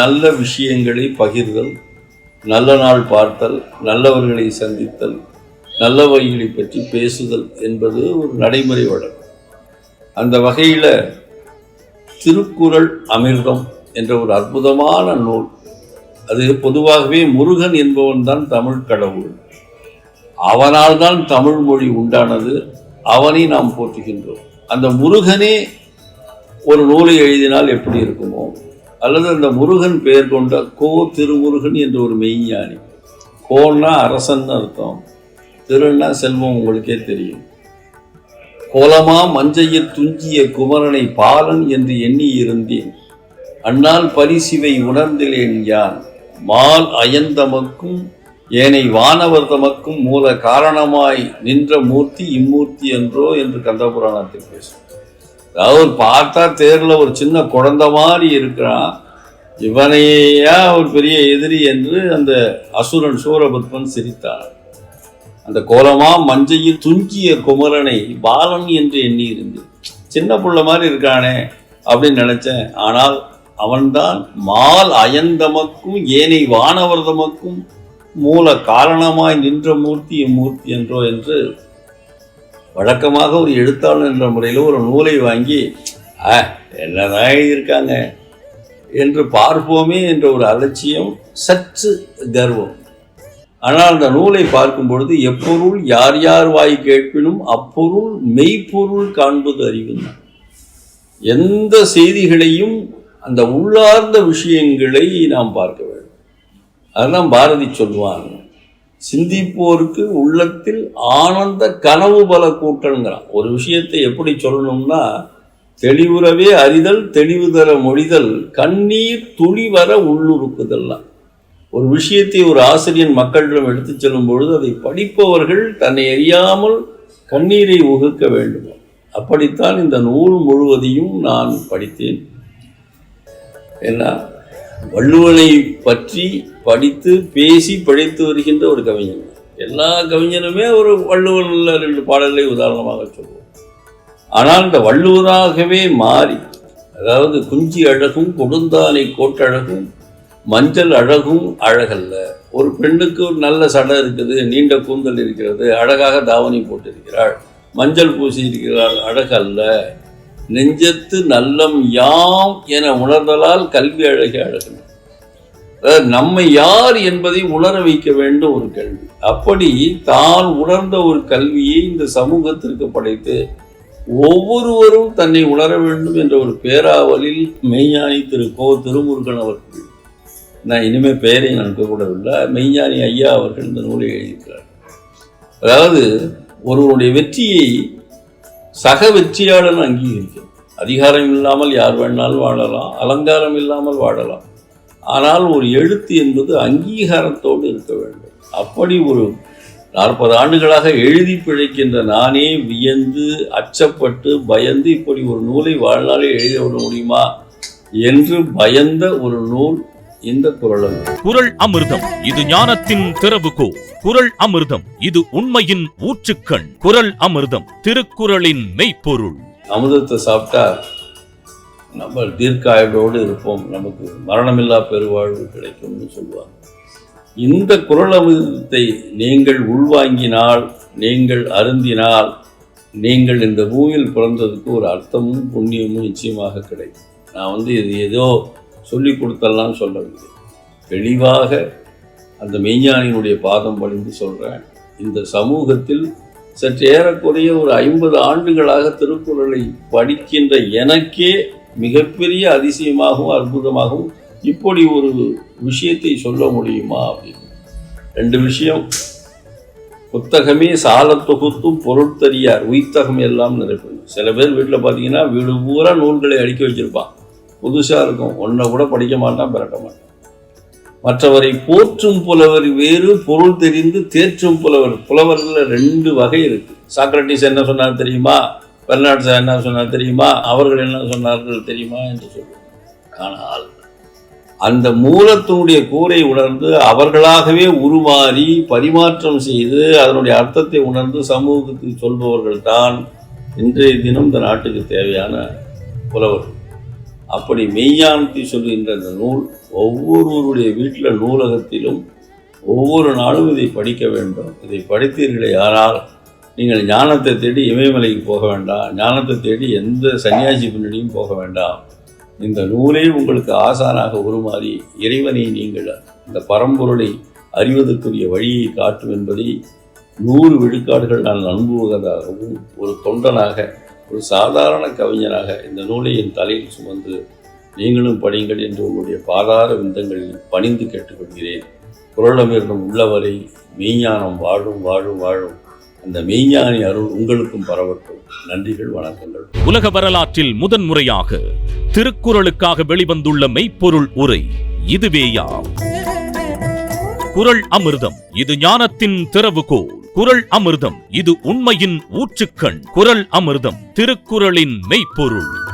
நல்ல விஷயங்களை பகிர்தல் நல்ல நாள் பார்த்தல் நல்லவர்களை சந்தித்தல் நல்ல நல்லவைகளை பற்றி பேசுதல் என்பது ஒரு நடைமுறை வழக்கம் அந்த வகையில் திருக்குறள் அமிர்தம் என்ற ஒரு அற்புதமான நூல். அது பொதுவாகவே முருகன் என்பவன் தான் தமிழ் கடவுள். அவனால் தான் தமிழ் மொழி உண்டானது. அவனை நாம் போற்றுகின்றோம். அந்த முருகனே ஒரு நூலை எழுதினால் எப்படி இருக்குமோ அல்லது அந்த முருகன் பெயர் கொண்ட கோ திருமுருகன் என்ற ஒரு மெய்ஞானி. கோன்னா அரசன் அர்த்தம். திருன்னா செல்வம் உங்களுக்கே தெரியும். கோலமா மஞ்சையில் துஞ்சிய குமரனை பாலன் என்று எண்ணி இருந்தேன். அந்நாள் பரிசிவை உணர்ந்திலேன் யான். மால் அயந்தமக்கும் ஏனை வானவர் தமக்கும் மூல காரணமாய் நின்ற மூர்த்தி இம்மூர்த்தி என்றோ என்று கந்தபுராணத்தில் பேசும். அதாவது ஒரு பார்த்தா தேர்ல ஒரு சின்ன குழந்தை மாதிரி இருக்கிறான். இவனையா ஒரு பெரிய எதிரி என்று அந்த அசுரன் சூரபத்மன் சிரித்தான் அந்த கோலமா மஞ்சையில் துஞ்சிய குமரனை பாலன் என்று எண்ணி இருந்து சின்ன புள்ள மாதிரி இருக்கானே அப்படின்னு நினைச்சேன். ஆனால் அவன்தான் மால் அயந்தமக்கும் ஏனை வானவர்தமக்கும் மூல காரணமாய் நின்ற மூர்த்தி இம்மூர்த்தி என்றோ என்று வழக்கமாக ஒரு எழுத்தாளர் என்ற முறையில் ஒரு நூலை வாங்கி ஆ என்னதான் எழுதியிருக்காங்க? என்று பார்ப்போமே என்ற ஒரு அலட்சியம் சற்று கர்வம். ஆனால் அந்த நூலை பார்க்கும் பொழுது எப்பொருள் யார் யார் வாய் கேட்பினும் அப்பொருள் மெய்ப்பொருள் காண்பது அறிவு எந்த செய்திகளையும் அந்த உள்ளார்ந்த விஷயங்களை நாம் பார்க்க வேண்டும். அதெல்லாம் பாரதி சொல்வான் சிந்திப்போருக்கு உள்ளத்தில் ஆனந்த கனவு பல கூட்டங்கிறான் ஒரு விஷயத்தை எப்படி சொல்லணும்னா தெளிவுறவே அறிதல் தெளிவு தர மொழிதல் கண்ணீர் துளி வர உள்ளுறுக்குதல்லாம். ஒரு விஷயத்தை ஒரு ஆசிரியன் மக்களிடம் எடுத்துச் செல்லும் பொழுது அதை படிப்பவர்கள் தன்னை அறியாமல் கண்ணீரை உகுக்க வேண்டும். அப்படித்தான் இந்த நூல் முழுவதையும் நான் படித்தேன். ஏன்னா வள்ளுவனை பற்றி படித்து பேசி படித்து வருகின்ற ஒரு கவிஞன். எல்லா கவிஞனுமே ஒரு வள்ளுவனில் ரெண்டு பாடல்களை உதாரணமாக சொல்லுவோம் ஆனால் இந்த வள்ளுவராகவே மாறி அதாவது குஞ்சி அழகும் கொடுந்தானை கோட்டழகும் மஞ்சள் அழகும் அழகல்ல. ஒரு பெண்ணுக்கு ஒரு நல்ல சடை இருக்குது நீண்ட கூந்தல் இருக்கிறது அழகாக தாவணி போட்டிருக்கிறாள் மஞ்சள் பூசி இருக்கிறாள் அழகல்ல. நெஞ்சத்து நல்லம் யாம் என உணர்தலால் கல்வி அழகே அழகு அதாவது நம்மை யார் என்பதை உணர வைக்க வேண்டும் ஒரு கல்வி. அப்படி தான் உணர்ந்த ஒரு கல்வியை இந்த சமூகத்திற்கு படைத்து ஒவ்வொருவரும் தன்னை உணர வேண்டும் என்ற ஒரு பேராவலில் மெய்ஞானி திரு கோ திருமுருகன் அவர்கள். நான் இனிமேல் பெயரை நான் கூடவில்லை மெய்ஞானி ஐயா அவர்கள் இந்த நூலை எழுதியிருக்கிறார். அதாவது ஒருவருடைய வெற்றியை சக வெற்றியாளன் அங்கீகரிக்கும். அதிகாரம் இல்லாமல் யார் வேணாலும் வாழலாம் அலங்காரம் இல்லாமல் வாழலாம். ஆனால் ஒரு எழுத்து என்பது அங்கீகாரத்தோடு இருக்க வேண்டும். அப்படி ஒரு நாற்பது ஆண்டுகளாக எழுதி பிழைக்கின்ற நானே வியந்து அச்சப்பட்டு பயந்து இப்படி ஒரு நூலை வாழ்நாளே எழுத விட முடியுமா? என்று பயந்த ஒரு நூல் இந்த குரல் குரல் அமிர்தம் இது ஞானத்தின் திறவுகோ. குரல் அமிர்தம் இது உண்மையின் ஊற்றுக்கண். குரல் அமிர்தம் திருக்குறளின் மெய்ப்பொருள். அமுதத்தை சாப்பிட்டா நம்ம தீர்க்காயுடோடு இருப்போம். நமக்கு மரணமில்லா பெருவாழ்வு கிடைக்கும்னு சொல்லுவாங்க. இந்த குரல் அமிர்தத்தை நீங்கள் உள்வாங்கினால் நீங்கள் அருந்தினால் நீங்கள் இந்த பூமியில் பிறந்ததுக்கு ஒரு அர்த்தமும் புண்ணியமும் நிச்சயமாக கிடைக்கும். நான் வந்து இது ஏதோ சொல்லி கொடுத்தெல்லாம் சொல்லவில்லை. தெளிவாக அந்த மெய்ஞானியினுடைய பாதம் பணிந்து சொல்கிறேன் இந்த சமூகத்தில் சற்று ஏறக்குறைய ஒரு ஐம்பது ஆண்டுகளாக திருக்குறளை படிக்கின்ற எனக்கே மிகப்பெரிய அதிசயமாகவும் அற்புதமாகவும் இப்படி ஒரு விஷயத்தை சொல்ல முடியுமா அப்படின்னு. ரெண்டு விஷயம். புத்தகமே சால தொகுத்தும் பொருட்தறியார் உயிர்த்தகம் எல்லாம் நிறைப்பணும் சில பேர் வீட்டில் பார்த்தீங்கன்னா வீடு பூரா நூல்களை அடுக்கி வச்சிருப்பான். புதுசாக இருக்கும். ஒன்றை கூட படிக்க மாட்டான் பிறக்க மாட்டான். மற்றவரை போற்றும் புலவர் வேறு பொருள் தெரிந்து தேற்றும் புலவர். புலவர்களில் ரெண்டு வகை இருக்கு. சாக்ரட்டிஸ் என்ன சொன்னார் தெரியுமா? பெர்னாட்ஸ் என்ன சொன்னார் தெரியுமா? அவர்கள் என்ன சொன்னார்கள் தெரியுமா என்று சொல்லுவோம் ஆனால் அந்த மூலத்தினுடைய கூரை உணர்ந்து அவர்களாகவே உருமாறி பரிமாற்றம் செய்து அதனுடைய அர்த்தத்தை உணர்ந்து சமூகத்துக்கு சொல்பவர்கள் தான் இன்றைய தினம் இந்த நாட்டுக்கு தேவையான புலவர்கள் அப்படி மெய்ஞானத்தை சொல்கின்ற இந்த நூல் ஒவ்வொருவருடைய வீட்டில் நூலகத்திலும் ஒவ்வொரு நாளும் இதை படிக்க வேண்டும். இதை படித்தீர்களே யாரால்? நீங்கள் ஞானத்தை தேடி இமயமலைக்கு போக வேண்டாம். ஞானத்தை தேடி எந்த சன்னியாசி பின்னணியும் போக வேண்டாம். இந்த நூலே உங்களுக்கு ஆசானாக உருமாறி இறைவனை நீங்கள் இந்த பரம்பொருளை அறிவதற்குரிய வழியை காட்டும் என்பதை நூறு விழுக்காடுகள் நான் நம்புவதாகவும் ஒரு தொண்டனாக ஒரு சாதாரண கவிஞனாக இந்த நூலை என் தலையில் சுமந்து நீங்களும் படியுங்கள் என்று உங்களுடைய பாதார விந்தங்களில் பணிந்து கேட்டுக்கொள்கிறேன். குரலமிருந்தும் உள்ளவரை மெய்ஞானம் வாழும் வாழும் வாழும். அந்த மெய்ஞானி அருள் உங்களுக்கும் பரவட்டும். நன்றிகள் வணக்கங்கள். உலக வரலாற்றில் முதன்முறையாக திருக்குறளுக்காக வெளிவந்துள்ள மெய்ப்பொருள் உரை இதுவேயாம். குறள் அமிர்தம் இது ஞானத்தின் திறவுகோல் குரல் அமிர்தம். இது உண்மையின் ஊற்றுக்கண். குரல் அமிர்தம். திருக்குறளின் மெய்ப்பொருள்.